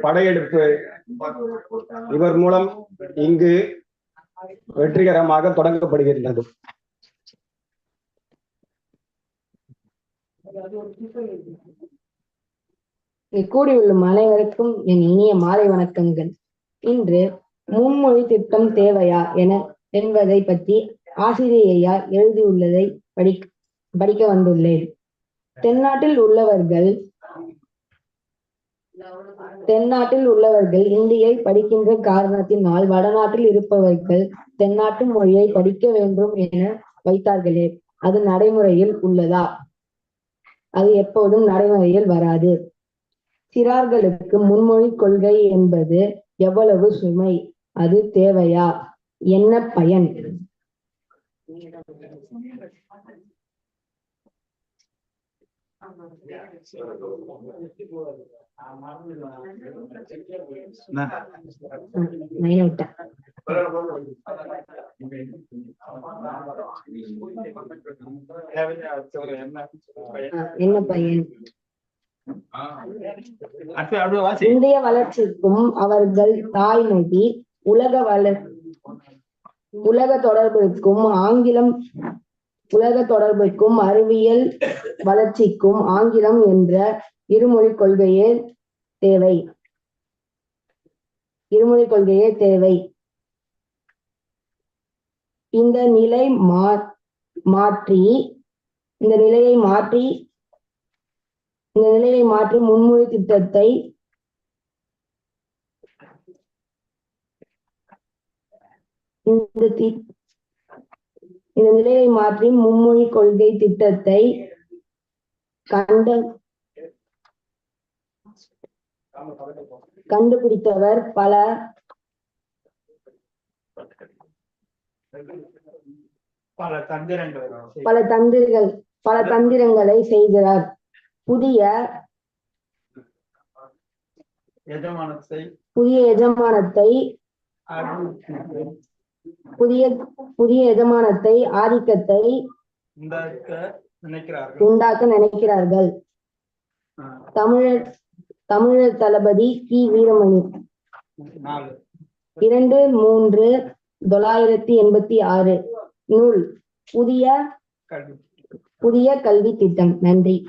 படையெடுப்பு இவர் மூலம் இங்கு வெற்றிகரமாக தொடங்கப்படுகின்றது. இங்கு கூடியுள்ள அனைவருக்கும் என் இனிய மாலை வணக்கங்கள். இன்று முன்மொழி திட்டம் தேவையா என என்பதை பற்றி ஆசிரியையா எழுதியுள்ளதை படி படிக்க வந்துள்ளேன். தென்னாட்டில் உள்ளவர்கள் தென்னாட்டில் உள்ளவர்கள் இந்தியை படிக்கின்ற காரணத்தினால் வடநாட்டில் இருப்பவர்கள் தென்னாட்டு மொழியை படிக்க வேண்டும் என வைத்தார்களே அது நடைமுறையில் உள்ளதா? அது எப்போதும் நடைமுறையில் வராது. சிறார்களுக்கு முன்மொழி கொள்கை என்பது எவ்வளவு சுமை? அது தேவையா? என்ன பயன்? என்ன பயன் இந்திய வளர்ச்சிக்கும் அவர்கள் தாய்மொழி உலக வளர் உலக தொடர்பிற்கும் ஆங்கிலம் உலக தொடர்புக்கும் அறிவியல் வளர்ச்சிக்கும் ஆங்கிலம் என்ற இருமொழி கொள்கையே தேவை. இருமொழி கொள்கையே தேவை. இந்த நிலை மா மாற்றி இந்த நிலையை மாற்றி இந்த நிலையை மாற்றி முன்மொழி திட்டத்தை இந்த இந்த நிலையை மாற்றி மும்மொழி கொள்கை திட்டத்தை கண்ட கண்டுபிடித்தவர் பல பல தந்திரங்கள் பல தந்திரங்கள் பல தந்திரங்களை செய்கிறார். புதிய எஜமானத்தை புதிய எஜமானத்தை புதிய புதிய எஜமானத்தை ஆதிக்கத்தை உண்டாக்க நினைக்கிறார்கள். உண்டாக்க நினைக்கிறார்கள். ஆஹ் தமிழர் தமிழர் தளபதி கி வீரமணி. இரண்டு மூன்று தொள்ளாயிரத்தி எண்பத்தி ஆறு. நூல். புதிய புதிய கல்வி திட்டம். நன்றி.